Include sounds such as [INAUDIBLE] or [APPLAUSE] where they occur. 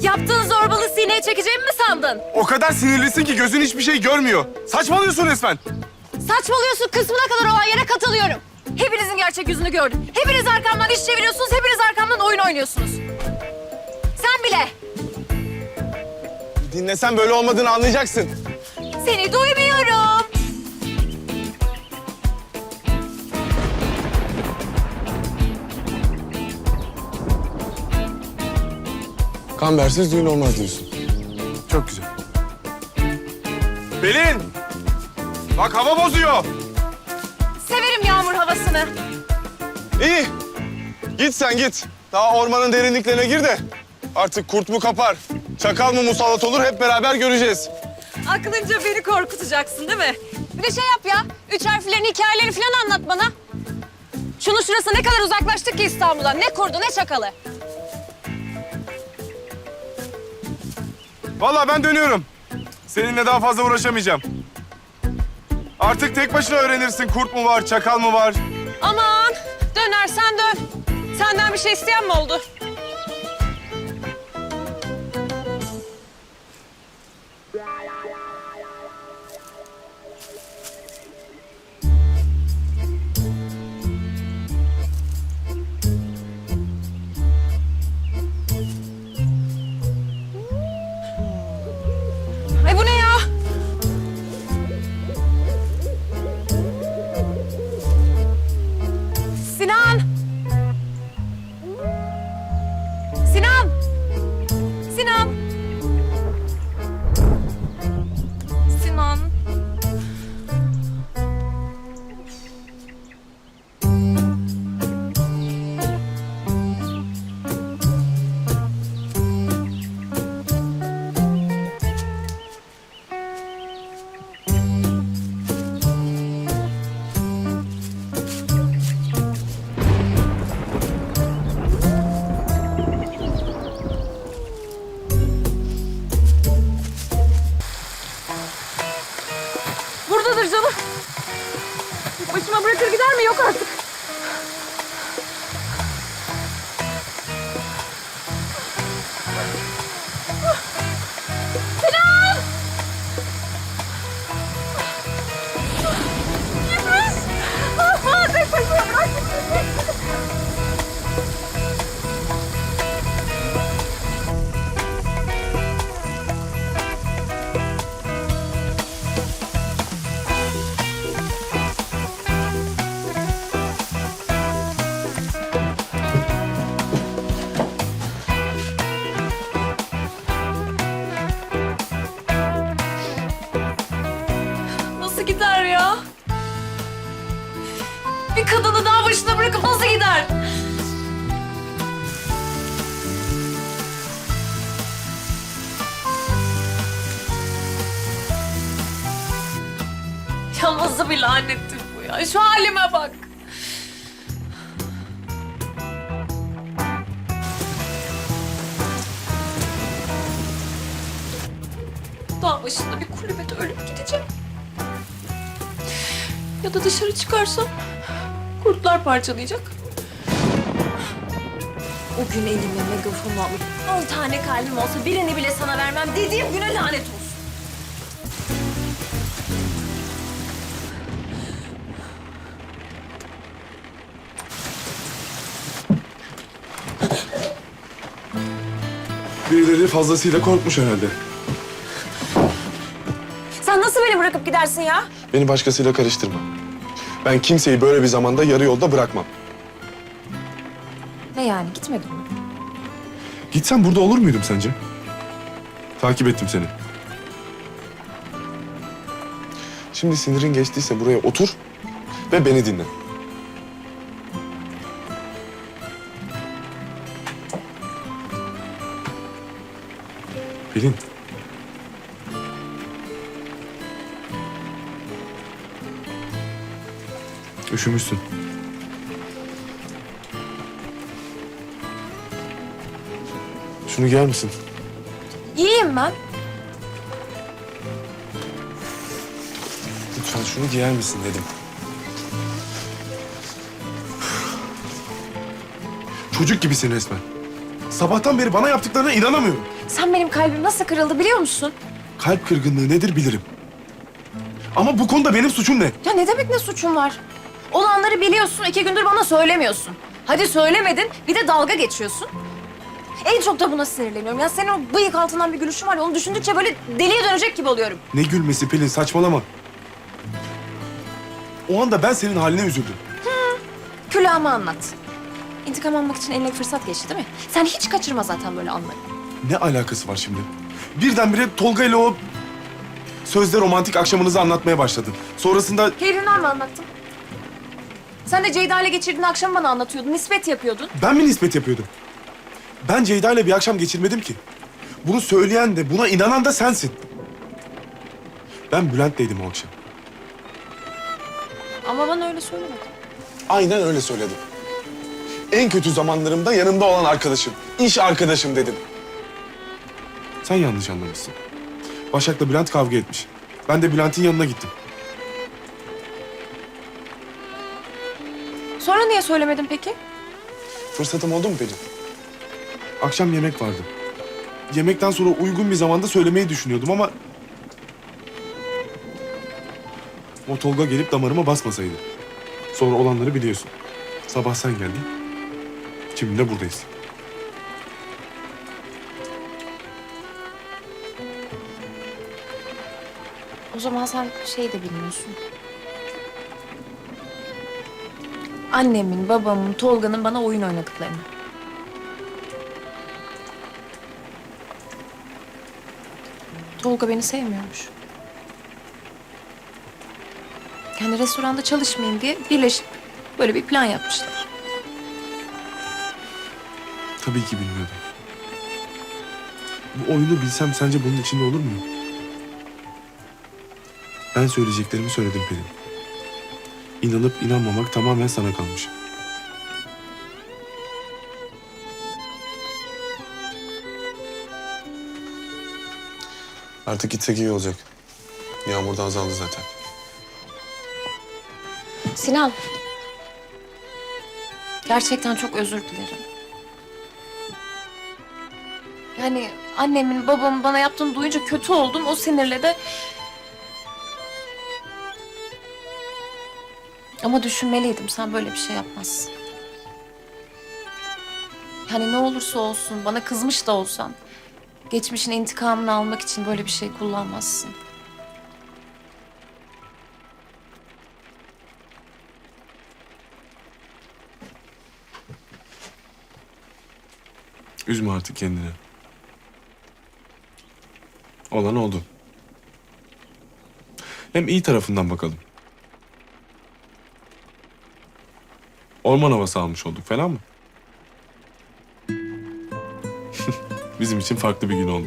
Yaptığın zorbalığı sineye çekeceğimi mi sandın? O kadar sinirlisin ki gözün hiçbir şey görmüyor. Saçmalıyorsun resmen. Saçmalıyorsun kısmına kadar olan yere katılıyorum. Hepinizin gerçek yüzünü gördüm. Hepiniz arkamdan iş çeviriyorsunuz, hepiniz arkamdan oyun oynuyorsunuz. Sen bile. Dinlesen böyle olmadığını anlayacaksın. Seni duymuyorum. Kambersiz düğün olmaz diyorsun. Çok güzel. Pelin! Bak hava bozuyor. Severim yağmur havasını. İyi. Git sen git. Daha ormanın derinliklerine gir de. Artık kurt mu kapar, çakal mı musallat olur hep beraber göreceğiz. Aklınca beni korkutacaksın değil mi? Bir de şey yap ya, üç harflerin hikayelerini falan anlat bana. Şunun şurası ne kadar uzaklaştık ki İstanbul'dan. Ne kurdu ne çakalı. Vallahi ben dönüyorum. Seninle daha fazla uğraşamayacağım. Artık tek başına öğrenirsin kurt mu var, çakal mı var. Aman dönersen dön. Senden bir şey isteyen mi oldu? Sinan! Yeah. Bir kadını daha başına bırakıp nasıl gider? Ya nasıl bir lanettir bu ya? Şu halime bak. Dağ başında bir kulübede ölüp gideceğim. Ya da dışarı çıkarsam kurtlar parçalayacak. O gün elime megafonu alıp on tane kalbim olsa birini bile sana vermem dediğim güne lanet olsun. Birileri fazlasıyla korkmuş herhalde. Sen nasıl beni bırakıp gidersin ya? Beni başkasıyla karıştırma. Ben kimseyi böyle bir zamanda yarı yolda bırakmam. Ne yani gitmedin mi? Gitsem burada olur muydum sence? Takip ettim seni. Şimdi sinirin geçtiyse buraya otur ve beni dinle. Pelin. Üşümüşsün. Şunu giyer misin? İyiyim ben. Lütfen şunu giyer misin dedim. Çocuk gibisin resmen. Sabahtan beri bana yaptıklarına inanamıyorum. Sen benim kalbim nasıl kırıldı biliyor musun? Kalp kırgınlığı nedir bilirim. Ama bu konuda benim suçum ne? Ya ne demek ne suçun var? Olanları biliyorsun, iki gündür bana söylemiyorsun. Hadi söylemedin, bir de dalga geçiyorsun. En çok da buna sinirleniyorum. Ya senin o bıyık altından bir gülüşün var ya, onu düşündükçe böyle deliye dönecek gibi oluyorum. Ne gülmesi Pelin saçmalama. O anda ben senin haline üzüldüm. Külahımı anlat. İntikam almak için eline fırsat geçti değil mi? Sen hiç kaçırma zaten böyle anları. Ne alakası var şimdi? Birdenbire Tolga ile o sözde romantik akşamınızı anlatmaya başladın. Sonrasında Keyfimden mi anlattım? Sen de Ceyda ile geçirdiğin akşamı bana anlatıyordun, nispet yapıyordun. ben mi nispet yapıyordum? Ben Ceyda ile bir akşam geçirmedim ki. Bunu söyleyen de, buna inanan da sensin. Ben Bülent'teydim o akşam. Ama bana öyle söylemedin. Aynen öyle söyledim. En kötü zamanlarımda yanımda olan arkadaşım, iş arkadaşım dedim. Sen yanlış anlamışsın. Başak'la Bülent kavga etmiş. Ben de Bülent'in yanına gittim. Sonra niye söylemedin peki? Fırsatım oldu mu Pelin? Akşam yemek vardı. Yemekten sonra uygun bir zamanda söylemeyi düşünüyordum ama... O Tolga gelip damarıma basmasaydı. Sonra olanları biliyorsun. Sabah sen geldin. Şimdi de buradayız. O zaman sen şey de bilmiyorsun. Annemin, babamın, Tolga'nın bana oyun oynadıklarını. Tolga beni sevmiyormuş. Yani restoranda çalışmayayım diye birleşip böyle bir plan yapmışlar. Tabii ki bilmiyordum. Bu oyunu bilsem sence bunun içinde olur muyum? Ben söyleyeceklerimi söyledim Pelin. İnanıp inanmamak tamamen sana kalmış. Artık gitsek iyi olacak. Yağmur da azaldı zaten. Sinan. Gerçekten çok özür dilerim. Yani annemin, babamın bana yaptığını duyunca kötü oldum. O sinirle de... Ama düşünmeliydim. Sen böyle bir şey yapmazsın. Yani ne olursa olsun, bana kızmış da olsan... ...geçmişin intikamını almak için böyle bir şey kullanmazsın. Üzme artık kendini. Olan oldu. Hem iyi tarafından bakalım. Orman havası almış olduk falan mı? [LAUGHS] Bizim için farklı bir gün oldu.